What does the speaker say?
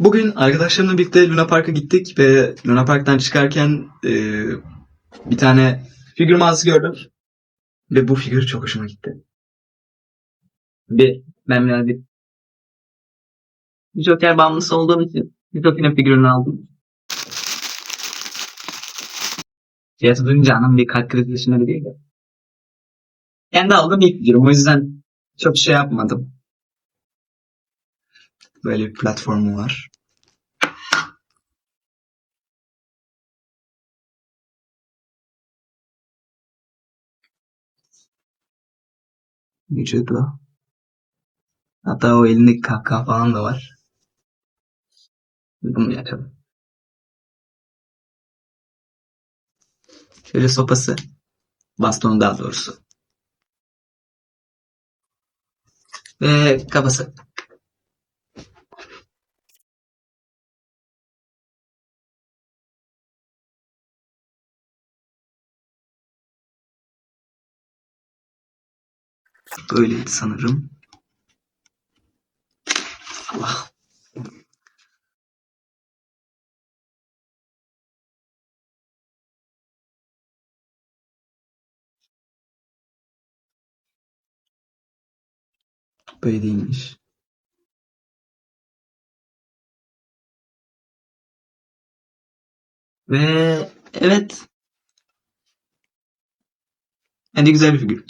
Bugün arkadaşlarımla birlikte Luna Park'a gittik ve Luna Park'tan çıkarken e, bir tane figür mağazası gördüm. Ve bu figür çok hoşuma gitti. Bir, ben biraz bir Joker bağımlısı olduğum için Joker'in figürünü aldım. Fiyatı duyunca anam bir kalp krizi yaşına değil de. Kendi aldığım ilk figürüm o yüzden çok şey yapmadım. Böyle bir platformu var. Vücudu. Hatta o elindeki kahkaha falan da var. Bunu yakalım. Şöyle sopası. Bastonu daha doğrusu. Ve kafası. Böyleydi sanırım. Allah. Böyle değilmiş. Ve evet. Bence güzel bir figür.